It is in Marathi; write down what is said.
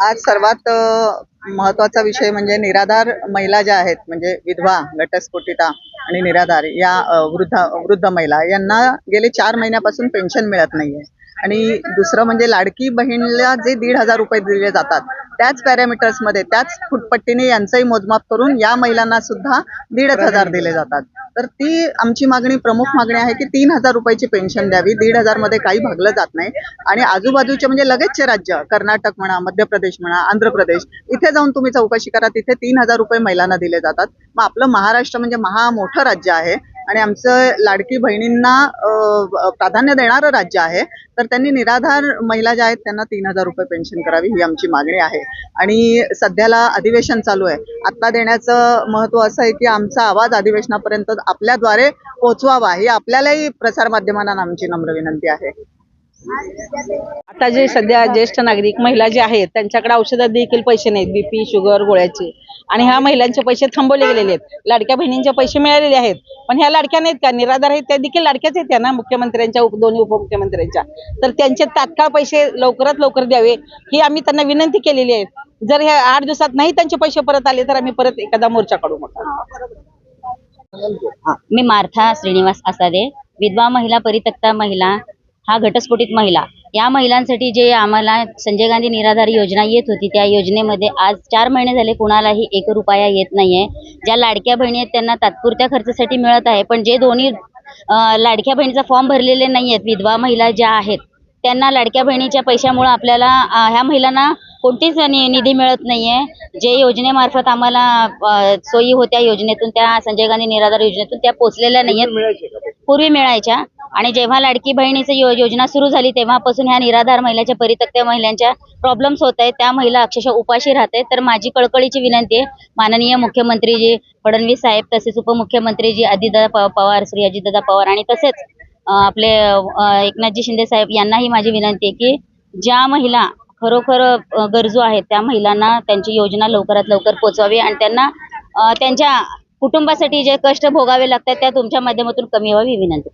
आज सर्वात महत्त्वाचा विषय म्हणजे निराधार महिला ज्या आहेत म्हणजे विधवा घटस्फोटिता आणि निराधार या वृद्ध वृद्ध महिला यांना गेले चार महिन्यापासून पेन्शन मिळत नाहीये. आणि दुसरं म्हणजे लाडकी बहीणला जे दीड हजार रुपये दिले जातात त्याच पॅरामीटर्समध्ये त्याच फुटपट्टीने यांचंही मोजमाप करून या महिलांना सुद्धा दीडच हजार दिले जातात. तर ती आमची मागणी प्रमुख मागणी आहे की तीन हजार रुपयाची पेन्शन द्यावी. दीड हजारमध्ये काही भागलं जात नाही. आणि आजूबाजूचे म्हणजे लगेचचे राज्य कर्नाटक म्हणा मध्य प्रदेश म्हणा आंध्र प्रदेश इथे जाऊन तुम्ही चौकशी करा तिथे तीन हजार रुपये महिलांना दिले जातात. मग आपलं महाराष्ट्र म्हणजे महा मोठं राज्य आहे. आणि आमचं लाडकी बहिणींना प्राधान्य देणारं राज्य आहे. तर त्यांनी निराधार महिला ज्या आहेत त्यांना तीन हजार रुपये पेन्शन करावी ही आमची मागणी आहे. आणि सध्याला अधिवेशन चालू आहे. आता देण्याचं महत्त्व असं आहे की आमचा आवाज अधिवेशनापर्यंत आपल्याद्वारे पोहोचवावा ही आपल्यालाही प्रसारमाध्यमांना आमची नम्र विनंती आहे. आता जे सध्या ज्येष्ठ नागरिक महिला जे आहेत त्यांच्याकडे औषधात देखील पैसे नाहीत बीपी शुगर गोळ्याचे. आणि ह्या महिलांचे पैसे थांबवले गेलेले आहेत. लाडक्या बहिणींचे पैसे मिळालेले आहेत. पण ह्या लाडक्या नाहीत का? निराधार आहेत त्या देखील लाडक्याच आहेत त्या ना मुख्यमंत्र्यांच्या उप- दोन्ही उपमुख्यमंत्र्यांच्या. तर त्यांचे तात्काळ पैसे लवकरात लवकर द्यावे ही आम्ही त्यांना विनंती केलेली आहे. जर ह्या आठ दिवसात नाही त्यांचे पैसे परत आले तर आम्ही परत एखादा मोर्चा काढू मग मी मार्था श्रीनिवास आसादे विधवा महिला परित्यक्ता महिला हा घटस्फोटित महिला. या महिलांसाठी जे आम्हाला संजय गांधी निराधार योजना येत होती त्या योजनेमध्ये आज चार महिने झाले कुणालाही एक रुपया येत नाहीये. ज्या लाडक्या बहिणी आहेत त्यांना तात्पुरत्या खर्चासाठी मिळत आहे पण जे दोन्ही लाडक्या बहिणीचा फॉर्म भरलेले नाही आहेत विधवा महिला ज्या आहेत त्यांना लाडक्या बहिणीच्या पैशामुळे आपल्याला ह्या महिलांना कोणतीच निधी मिळत नाहीये. जे योजनेमार्फत आम्हाला सोयी होत्या योजनेतून त्या संजय गांधी निराधार योजनेतून त्या पोचलेल्या नाहीयेत. पूर्वी मिळायच्या. आणि जेव्हा लाडकी बहिणीची योजना सुरू झाली तेव्हापासून ह्या निराधार महिलाच्या परित्यक्त्या महिलांच्या प्रॉब्लेम्स होत आहेत. त्या महिला अक्षरशः उपाशी राहत आहेत तर माझी कळकळीची विनंती आहे माननीय मुख्यमंत्रीजी फडणवीस साहेब तसेच उपमुख्यमंत्रीजी अजितदादा पवार श्री अजितदादा पवार आणि तसेच आपले एकनाथजी शिंदे साहेब यांनाही माझी विनंती आहे की ज्या महिला खरोखर गरजू आहेत त्या महिलांना त्यांची योजना लवकरात लवकर पोचवावी आणि त्यांना त्यांच्या कुटुंबासाठी जे कष्ट भोगावे लागतात त्या तुमच्या माध्यमातून कमी व्हावी विनंती